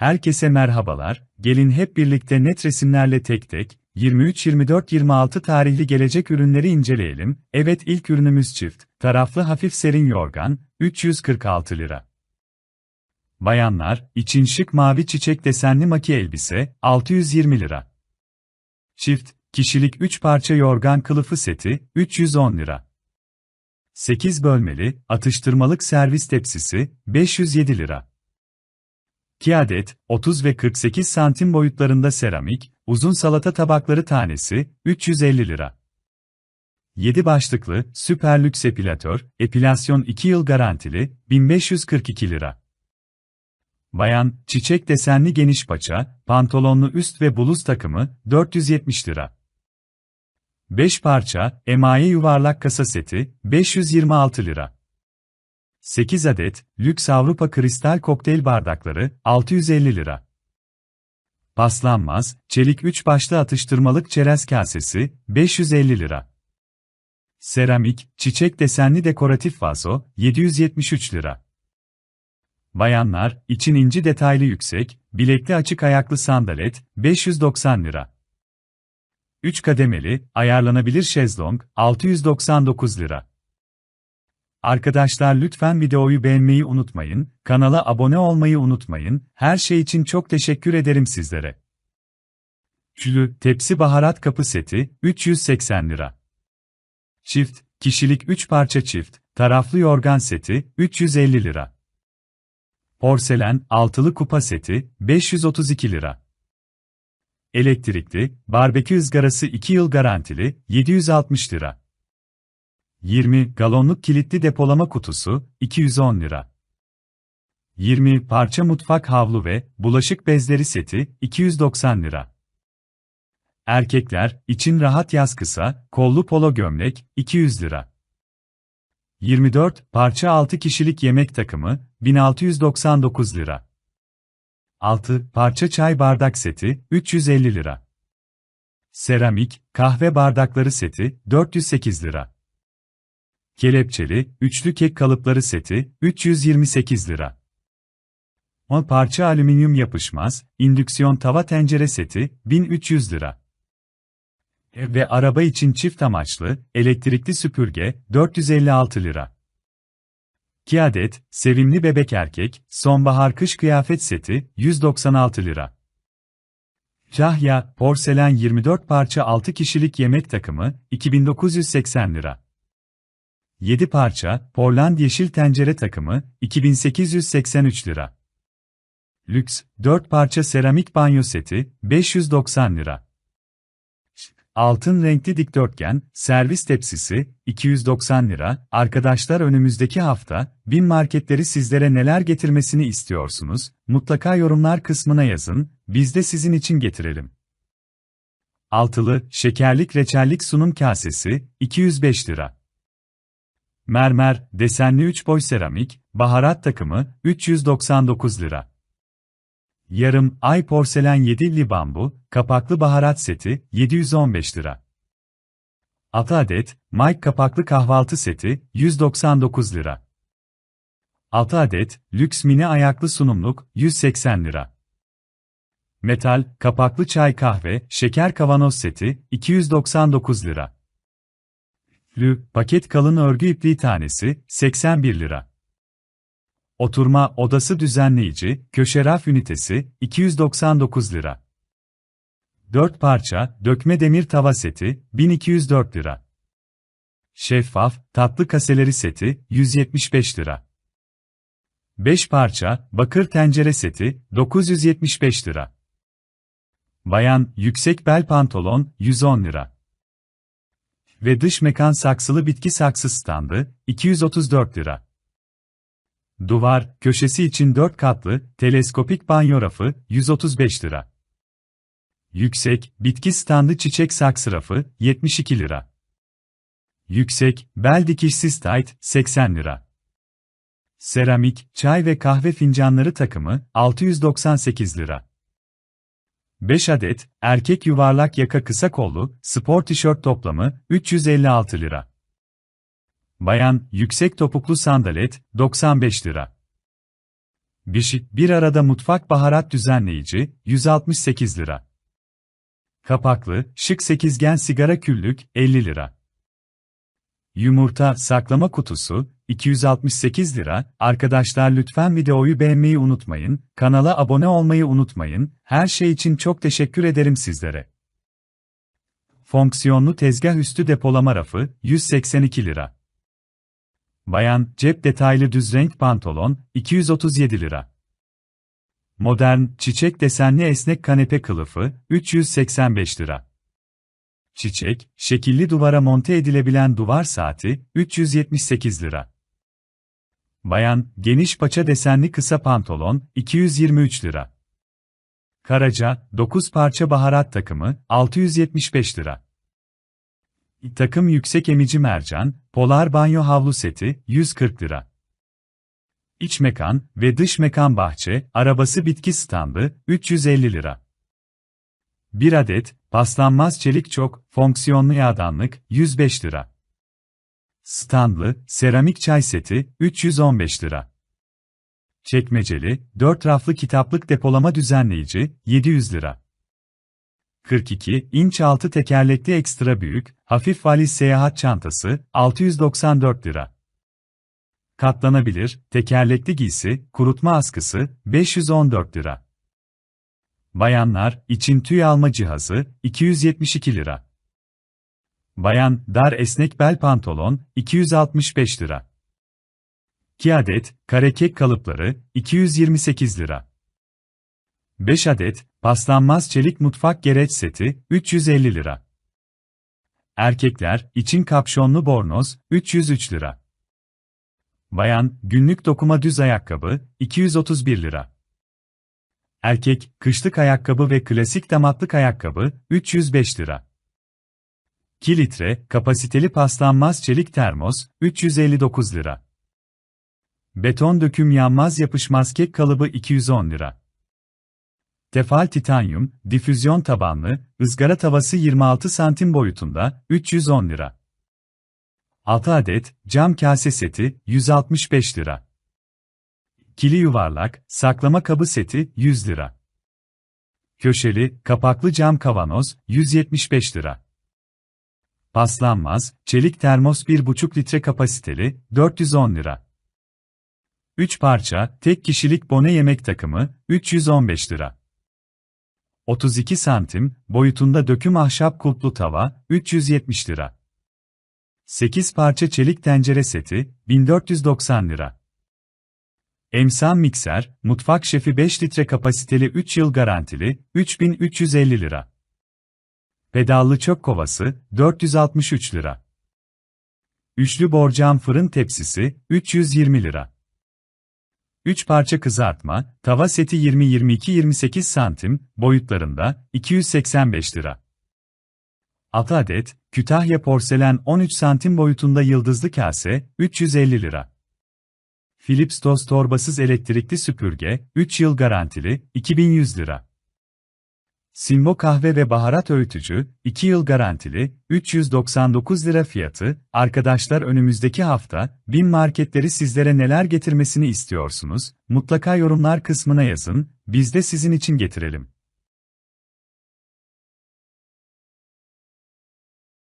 Herkese merhabalar, gelin hep birlikte net resimlerle tek tek, 23-24-26 tarihli gelecek ürünleri inceleyelim. Evet ilk ürünümüz çift, taraflı hafif serin yorgan, 346 lira. Bayanlar, için şık mavi çiçek desenli maki elbise, 620 lira. Çift, kişilik 3 parça yorgan kılıfı seti, 310 lira. 8 bölmeli, atıştırmalık servis tepsisi, 507 lira. 2 adet, 30 ve 48 santim boyutlarında seramik, uzun salata tabakları tanesi, 350 lira. 7 başlıklı, süper lüks epilatör, epilasyon 2 yıl garantili, 1542 lira. Bayan, çiçek desenli geniş paça, pantolonlu üst ve bluz takımı, 470 lira. 5 parça, emaye yuvarlak kasa seti, 526 lira. 8 adet, lüks Avrupa kristal kokteyl bardakları, 650 lira. Paslanmaz, çelik 3 başlı atıştırmalık çerez kasesi, 550 lira. Seramik, çiçek desenli dekoratif vazo, 773 lira. Bayanlar, için inci detaylı yüksek, bilekli açık ayaklı sandalet, 590 lira. 3 kademeli, ayarlanabilir şezlong, 699 lira. Arkadaşlar lütfen videoyu beğenmeyi unutmayın, kanala abone olmayı unutmayın, her şey için çok teşekkür ederim sizlere. Çülü, tepsi baharat kapı seti, 380 lira. Çift, kişilik 3 parça çift, taraflı yorgan seti, 350 lira. Porselen, altılı kupa seti, 532 lira. Elektrikli, barbekü ızgarası 2 yıl garantili, 760 lira. 20 galonluk kilitli depolama kutusu, 210 lira. 20 parça mutfak havlu ve bulaşık bezleri seti, 290 lira. Erkekler, için rahat yaz kısa, kollu polo gömlek, 200 lira. 24 parça 6 kişilik yemek takımı, 1699 lira. 6 parça çay bardak seti, 350 lira. Seramik, kahve bardakları seti, 408 lira. Kelepçeli, üçlü kek kalıpları seti, 328 lira. 10 parça alüminyum yapışmaz, indüksiyon tava tencere seti, 1300 lira. Ev ve araba için çift amaçlı, elektrikli süpürge, 456 lira. 2 adet, sevimli bebek erkek, sonbahar kış kıyafet seti, 196 lira. Cahya, porselen 24 parça 6 kişilik yemek takımı, 2980 lira. 7 parça, Portland yeşil tencere takımı, 2883 lira. Lüks, 4 parça seramik banyo seti, 590 lira. Altın renkli dikdörtgen, servis tepsisi, 290 lira. Arkadaşlar önümüzdeki hafta, bin marketleri sizlere neler getirmesini istiyorsunuz? Mutlaka yorumlar kısmına yazın, biz de sizin için getirelim. Altılı, şekerlik reçellik sunum kasesi, 205 lira. Mermer, desenli 3 boy seramik, baharat takımı, 399 lira. Yarım, ay porselen 7'li bambu, kapaklı baharat seti, 715 lira. 6 adet, Mike kapaklı kahvaltı seti, 199 lira. 6 adet, lüks mini ayaklı sunumluk, 180 lira. Metal, kapaklı çay kahve, şeker kavanoz seti, 299 lira. Lü, paket kalın örgü ipliği tanesi, 81 lira. Oturma odası düzenleyici, köşe raf ünitesi, 299 lira. 4 parça, dökme demir tava seti, 1204 lira. Şeffaf, tatlı kaseleri seti, 175 lira. 5 parça, bakır tencere seti, 975 lira. Bayan, yüksek bel pantolon, 110 lira ve dış mekan saksılı bitki saksı standı, 234 lira. Duvar, köşesi için 4 katlı, teleskopik banyo rafı, 135 lira. Yüksek, bitki standı çiçek saksı rafı, 72 lira. Yüksek, bel dikişsiz tayt, 80 lira. Seramik, çay ve kahve fincanları takımı, 698 lira. 5 adet, erkek yuvarlak yaka kısa kollu, spor tişört toplamı, 356 lira. Bayan, yüksek topuklu sandalet, 95 lira. Bişik bir arada mutfak baharat düzenleyici 168 lira. Kapaklı, şık sekizgen sigara küllük 50 lira. Yumurta saklama kutusu 268 lira. Arkadaşlar lütfen videoyu beğenmeyi unutmayın, kanala abone olmayı unutmayın. Her şey için çok teşekkür ederim sizlere. Fonksiyonlu tezgah üstü depolama rafı 182 lira. Bayan cep detaylı düz renk pantolon 237 lira. Modern çiçek desenli esnek kanepe kılıfı 385 lira. Çiçek, şekilli duvara monte edilebilen duvar saati 378 lira. Bayan, geniş paça desenli kısa pantolon 223 lira. Karaca, 9 parça baharat takımı 675 lira. Takım yüksek emici mercan, polar banyo havlu seti 140 lira. İç mekan ve dış mekan bahçe, arabası bitki standı 350 lira. 1 adet, paslanmaz çelik çok, fonksiyonlu yağdanlık, 105 lira. Standlı, seramik çay seti, 315 lira. Çekmeceli, 4 raflı kitaplık depolama düzenleyici, 700 lira. 42 inç altı tekerlekli ekstra büyük, hafif valiz seyahat çantası, 694 lira. Katlanabilir, tekerlekli giysi, kurutma askısı, 514 lira. Bayanlar, için tüy alma cihazı, 272 lira. Bayan, dar esnek bel pantolon, 265 lira. 2 adet, kare kek kalıpları, 228 lira. 5 adet, paslanmaz çelik mutfak gereç seti, 350 lira. Erkekler, için kapşonlu bornoz, 303 lira. Bayan, günlük dokuma düz ayakkabı, 231 lira. Erkek, kışlık ayakkabı ve klasik damatlık ayakkabı, 305 lira. 2 litre, kapasiteli paslanmaz çelik termos, 359 lira. Beton döküm yanmaz yapışmaz kek kalıbı 210 lira. Tefal titanyum, difüzyon tabanlı, ızgara tavası 26 santim boyutunda, 310 lira. 6 adet, cam kase seti, 165 lira. Kili yuvarlak, saklama kabı seti, 100 lira. Köşeli, kapaklı cam kavanoz, 175 lira. Paslanmaz, çelik termos 1,5 litre kapasiteli, 410 lira. 3 parça, tek kişilik bone yemek takımı, 315 lira. 32 santim, boyutunda döküm ahşap kulplu tava, 370 lira. 8 parça çelik tencere seti, 1490 lira. Emsan mikser, mutfak şefi 5 litre kapasiteli 3 yıl garantili, 3350 lira. Pedallı çöp kovası, 463 lira. Üçlü borcam fırın tepsisi, 320 lira. 3 parça kızartma, tava seti 20-22-28 santim, boyutlarında, 285 lira. 6 adet, Kütahya porselen 13 santim boyutunda yıldızlı kase, 350 lira. Philips toz torbasız elektrikli süpürge, 3 yıl garantili, 2100 lira. Simbo kahve ve baharat öğütücü, 2 yıl garantili, 399 lira fiyatı. Arkadaşlar önümüzdeki hafta, BİM marketleri sizlere neler getirmesini istiyorsunuz? Mutlaka yorumlar kısmına yazın, biz de sizin için getirelim.